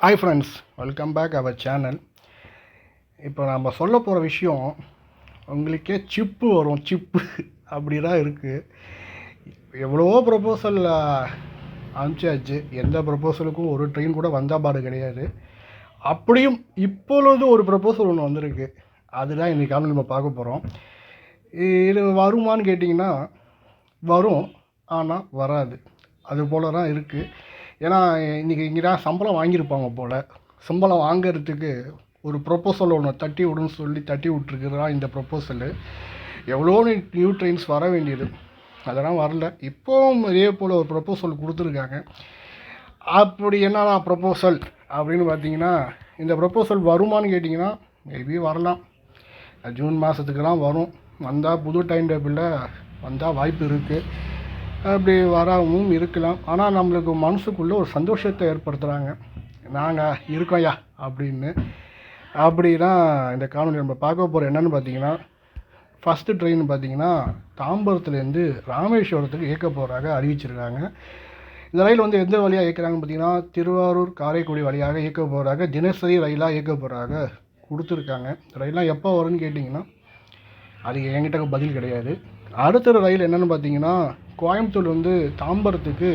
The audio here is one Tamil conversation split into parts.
Hi friends welcome back our channel இப்போ நம்ம சொல்ல போகிற விஷயம் உங்களுக்கே சிப்பு வரும் சிப்பு அப்படி தான் இருக்குது எவ்வளவோ ப்ரப்போசல் அனுப்பிச்சாச்சு. எந்த ப்ரப்போசலுக்கும் ஒரு ட்ரெயின் கூட வந்தா பாடு கிடையாது. அப்படியும் இப்பொழுது ஒரு ப்ரப்போசல் ஒன்று வந்திருக்கு. அதுதான் இன்றைக்கான நம்ம பார்க்க போகிறோம் இது வருமான்னு கேட்டிங்கன்னா வரும் ஆனால் வராது. அது போல தான் இருக்குது ஏன்னா இன்றைக்கி இங்கே தான் சம்பளம் வாங்கியிருப்பாங்க போல். சம்பளம் வாங்குறதுக்கு ஒரு ப்ரொப்போசல் ஒன்று தட்டி விடுன்னு சொல்லி தட்டி விட்ருக்குறான் இந்த ப்ரொப்போசலு எவ்வளோ நியூ ட்ரெயின்ஸ் வர வேண்டியது. அதெல்லாம் வரல. இப்போவும் இதே போல் ஒரு ப்ரொப்போசல் கொடுத்துருக்காங்க. அப்படி என்னன்னா ப்ரொப்போசல் அப்படின்னு பார்த்தீங்கன்னா இந்த ப்ரொப்போசல் வருமான்னு கேட்டிங்கன்னா மேபி வரலாம். ஜூன் மாதத்துக்கெல்லாம் வரும். வந்தால் புது டைம் டேபிளில் வந்தால் வாய்ப்பு இருக்குது அப்படி வராமல் இருக்கலாம். ஆனால் நம்மளுக்கு மனசுக்குள்ளே ஒரு சந்தோஷத்தை ஏற்படுத்துகிறாங்க நாங்கள் இருக்கோம்யா அப்படின்னு. அப்படின்னா இந்த காணொலி நம்ம பார்க்க போகிற என்னென்னு பார்த்தீங்கன்னா ஃபஸ்ட்டு ட்ரெயின் பார்த்தீங்கன்னா தாம்பரத்துலேருந்து ராமேஸ்வரத்துக்கு இயக்க போகிறாங்க அறிவிச்சிருக்காங்க. இந்த ரயில் வந்து எந்த வழியாக இயக்கிறாங்கன்னு பார்த்தீங்கன்னா திருவாரூர் காரைக்குடி வழியாக இயக்க போகிறாங்க தினசரி ரயிலாக இயக்க போகிறாங்க கொடுத்துருக்காங்க. ரயிலாம் எப்போ வரும்னு கேட்டிங்கன்னா அது என்கிட்ட பதில் கிடையாது. அடுத்த ரயில் என்னென்னு பார்த்தீங்கன்னா கோயம்புத்தூர் வந்து தாம்பரத்துக்கு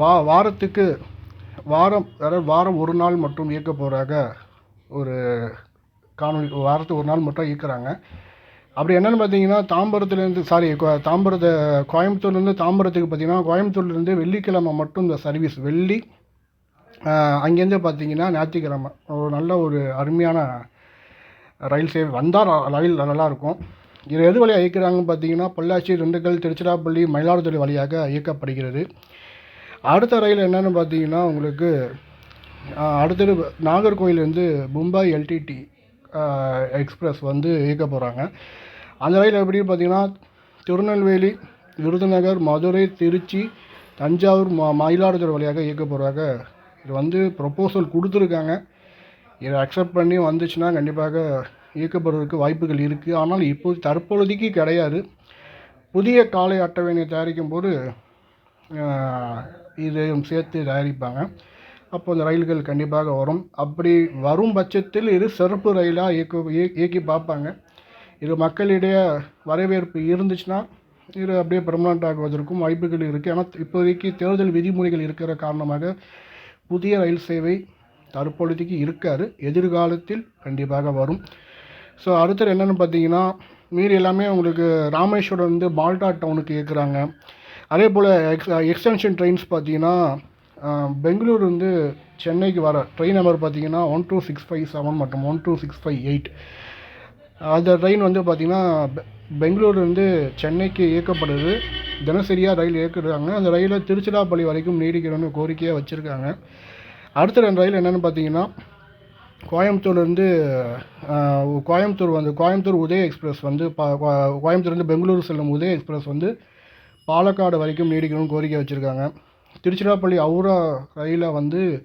வா வாரத்துக்கு வாரம் அதாவது வாரம் ஒரு நாள் மட்டும் இயக்க போகிறாக ஒரு காணொலி வாரத்துக்கு ஒரு நாள் மட்டும் இயக்குறாங்க. அப்படி என்னென்னு பார்த்தீங்கன்னா தாம்பரத்துலேருந்து சாரி தாம்பரத்தை கோயம்புத்தூர்லேருந்து தாம்பரத்துக்கு பார்த்தீங்கன்னா கோயம்புத்தூர்லேருந்து வெள்ளிக்கிழமை மட்டும் இந்த சர்வீஸ் வெள்ளி அங்கேருந்து பார்த்தீங்கன்னா ஞாயிற்றுக்கிழமை. ஒரு நல்ல ஒரு அருமையான ரயில் சேவை. வந்தால் ரயில் நல்லாயிருக்கும் இது எது வழியாக இயக்கிறாங்கன்னு பார்த்தீங்கன்னா பொள்ளாச்சி திண்டுக்கல் திருச்சிராப்பள்ளி மயிலாடுதுறை வழியாக இயக்கப்படுகிறது. அடுத்த ரயில் என்னென்னு பார்த்தீங்கன்னா உங்களுக்கு அடுத்தது நாகர்கோயிலேருந்து மும்பாய் எல்டிடி எக்ஸ்பிரஸ் வந்து இயக்க போகிறாங்க அந்த ரயில் எப்படின்னு பார்த்தீங்கன்னா திருநெல்வேலி விருதுநகர் மதுரை திருச்சி தஞ்சாவூர் மா மயிலாடுதுறை வழியாக இயக்க போகிறாங்க இது வந்து ப்ரொப்போசல் கொடுத்துருக்காங்க. இதை அக்செப்ட் பண்ணி வந்துச்சுன்னா கண்டிப்பாக இயக்கப்படுவதற்கு வாய்ப்புகள் இருக்குது ஆனால் இப்போது தற்பொழுதைக்கு கிடையாது. புதிய காலை அட்டவணையை தயாரிக்கும் போது இதையும் சேர்த்து தயாரிப்பாங்க. அப்போ அந்த ரயில்கள் கண்டிப்பாக வரும். அப்படி வரும் பட்சத்தில் இது சிறப்பு ரயிலாக இயக்க இயக்கி பார்ப்பாங்க. இது மக்களிடையே வரவேற்பு இருந்துச்சுன்னா இது அப்படியே பெர்மனண்ட் ஆகுவதற்கும் வாய்ப்புகள் இருக்குது ஆனால் இப்போதைக்கு தேர்தல் விதிமுறைகள் இருக்கிற காரணமாக புதிய ரயில் சேவை தற்பொழுதைக்கு இருக்காது. எதிர்காலத்தில் கண்டிப்பாக வரும். ஸோ அடுத்தது என்னென்னு பார்த்தீங்கன்னா மீறி எல்லாமே உங்களுக்கு ராமேஸ்வரம் வந்து பால்டா டவுனுக்கு இயக்குறாங்க அதே போல் எக்ஸ் எக்ஸ்டென்ஷன் ட்ரெயின்ஸ் பார்த்தீங்கன்னா பெங்களூர் வந்து சென்னைக்கு வர ட்ரெயின் நம்பர் பார்த்தீங்கன்னா one two six five seven மற்றும் one two six five eight அந்த ட்ரெயின் வந்து பார்த்திங்கன்னா பெ- பெங்களூர்லேருந்து சென்னைக்கு இயக்கப்படுது. தினசரியாக ரயில் இயக்குறாங்க. அந்த ரயிலை திருச்சிராப்பள்ளி வரைக்கும் நீடிக்கணும்னு கோரிக்கையாக வச்சுருக்காங்க. அடுத்த ரெண்டு ரயில் என்னென்னு பார்த்தீங்கன்னா கோயம்புத்தூர்லேருந்து கோயம்புத்தூர் வந்து கோயம்புத்தூர் உதய எக்ஸ்பிரஸ் வந்து பா கோ- கோயம்புத்தூர்லேருந்து பெங்களூர் செல்லும் உதய எக்ஸ்பிரஸ் வந்து பாலக்காடு வரைக்கும் நீடிக்கணும்னு கோரிக்கை வச்சுருக்காங்க. திருச்சிராப்பள்ளி அவுரா ரயிலை வந்து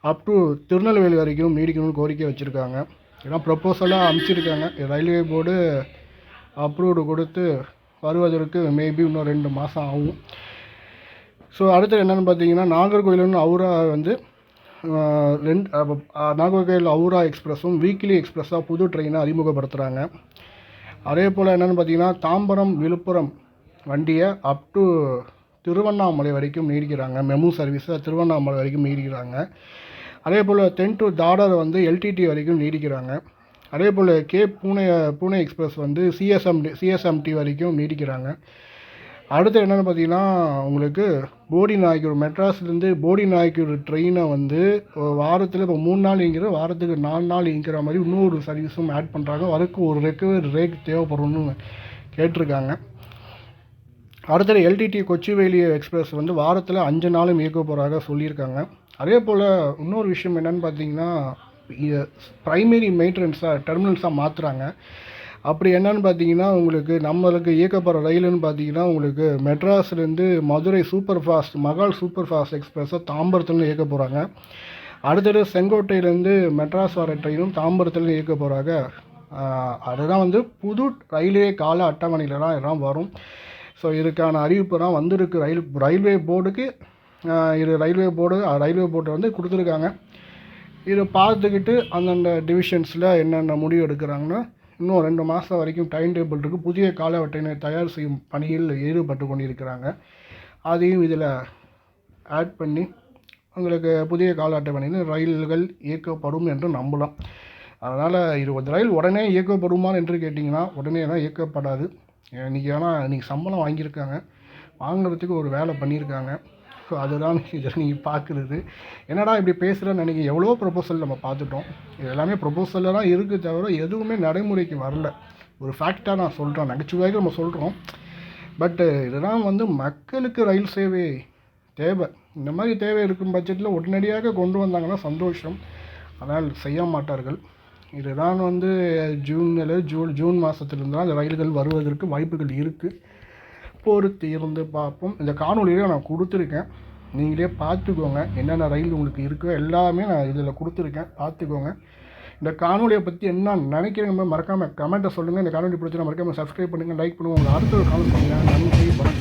அப் டு திருநெல்வேலி வரைக்கும் நீடிக்கணும்னு கோரிக்கை வச்சுருக்காங்க. ஏன்னா ப்ரப்போசலாக அனுப்பிச்சிருக்காங்க. ரயில்வே போர்டு அப்ரூவ்டு கொடுத்து வருவதற்கு மேபி இன்னும் ரெண்டு மாதம் ஆகும். ஸோ அடுத்து என்னென்னு பார்த்தீங்கன்னா நாகர்கோயிலுன்னு அவுரா வந்து ரெண்டு நாகர்கோயில் அவுரா எக்ஸ்பிரஸும் வீக்லி எக்ஸ்பிரஸாக புது ட்ரெயினை அறிமுகப்படுத்துகிறாங்க அதே போல் என்னென்னு பார்த்தீங்கன்னா தாம்பரம் விழுப்புரம் வண்டியை அப் டு திருவண்ணாமலை வரைக்கும் நீடிக்கிறாங்க. மெமு சர்வீஸை திருவண்ணாமலை வரைக்கும் நீடிக்கிறாங்க. அதே போல் தென் டு தாடர் வந்து எல்டிடி வரைக்கும் நீடிக்கிறாங்க. அதே போல் கே பூனே பூனே எக்ஸ்பிரஸ் வந்து சிஎஸ்எம்டி சிஎஸ்எம்டி வரைக்கும் நீடிக்கிறாங்க. அடுத்து என்னென்னு பார்த்தீங்கன்னா உங்களுக்கு போடி நாயக்கூர் மெட்ராஸ்லேருந்து போடி நாயக்கூர் ட்ரெயினை வந்து வாரத்தில் இப்போ மூணு நாள் இங்கிற வாரத்துக்கு நாலு நாள் இங்கிற மாதிரி இன்னொரு சர்வீஸும் ஆட் பண்ணுறாங்க அதுக்கு ஒரு ரெக்கவரி ரேக் தேவைப்படும்னு கேட்டிருக்காங்க. அடுத்தது எல்டிடி கொச்சிவேலி எக்ஸ்பிரஸ் வந்து வாரத்தில் அஞ்சு நாளும் இயக்க போகிறதாக சொல்லியிருக்காங்க. அதே போல் இன்னொரு விஷயம் என்னென்னு பார்த்தீங்கன்னா ப்ரைமரி மெயின்டெனன்ஸாக டெர்மினல்ஸாக மாற்றுறாங்க அப்படி என்னன்னு பார்த்தீங்கன்னா உங்களுக்கு நம்மளுக்கு இயக்கப்படுற ரயிலுன்னு பார்த்தீங்கன்னா உங்களுக்கு மெட்ராஸ்லேருந்து Madurai super fast Mahal super fast எக்ஸ்பிரஸை தாம்பரத்துலேருந்து இயக்க போகிறாங்க அடுத்தது செங்கோட்டையிலேருந்து மெட்ராஸ் வர ட்ரெயினும் தாம்பரத்துலேருந்து இயக்க போகிறாங்க அதுதான் வந்து புது ரயில்வே கால அட்டவணையில் தான் எல்லாம் வரும். ஸோ இதுக்கான அறிவிப்பு தான் வந்திருக்கு. ரயில் ரயில்வே போர்டுக்கு இது ரயில்வே போர்டு ரயில்வே போர்டு வந்து கொடுத்துருக்காங்க. இதை பார்த்துக்கிட்டு அந்தந்த டிவிஷன்ஸில் என்னென்ன முடிவு எடுக்கிறாங்கன்னா இன்னும் ரெண்டு மாதம் வரைக்கும் டைம் டேபிள் இருக்குது புதிய காலவட்டையினை தயார் செய்யும் பணியில் ஈடுபட்டு கொண்டிருக்கிறாங்க. அதையும் இதில் ஆட் பண்ணி உங்களுக்கு புதிய கால அட்டவணையில் ரயில்கள் இயக்கப்படும் என்று நம்பலாம். அதனால் இருபது ரயில் உடனே இயக்கப்படுமா என்று கேட்டிங்கன்னா உடனே தான் இயக்கப்படாது. இன்றைக்கி ஆனால் இன்றைக்கி சம்பளம் வாங்கியிருக்காங்க. வாங்குறதுக்கு ஒரு வேலை பண்ணியிருக்காங்க. ஸோ அதுதான் இதில் நீங்கள் பார்க்குறது. என்னடா இப்படி பேசுகிறேன்னு நினைக்க எவ்வளோ ப்ரொபோசல் நம்ம பார்த்துட்டோம். இது எல்லாமே ப்ரொபோசலில் தான் இருக்குது தவிர எதுவுமே நடைமுறைக்கு வரல. ஒரு ஃபேக்டாக நான் சொல்கிறேன் நகைச்சுவையாக நம்ம சொல்கிறோம் பட்டு இதுதான் வந்து மக்களுக்கு ரயில் சேவை தேவை. இந்த மாதிரி தேவை இருக்கும் பட்சத்தில் உடனடியாக கொண்டு வந்தாங்கன்னா சந்தோஷம். ஆனால் செய்ய மாட்டார்கள். இதுதான் வந்து ஜூனில் ஜூன் ஜூன் மாதத்துலேருந்து தான் அந்த ரயில்கள் வருவதற்கு வாய்ப்புகள் இருக்குது பொறுத்து இருந்து பார்ப்போம். இந்த காணொலியில் நான் கொடுத்துருக்கேன். நீங்களே பார்த்துக்கோங்க. என்னென்ன ரயில் உங்களுக்கு இருக்கோ எல்லாமே நான் இதில் கொடுத்துருக்கேன். பார்த்துக்கோங்க. இந்த காணொலியை பற்றி என்ன நினைக்கிறீங்க மறக்காமல் கமெண்ட்டை சொல்லுங்கள் இந்த காணொலி பிடிச்சா மறக்காமல் சப்ஸ்கிரைப் பண்ணுங்கள் லைக் பண்ணுங்கள் உங்களை அடுத்த ஒரு காணொலி பண்ணுங்கள் நன்றி வணக்கம்.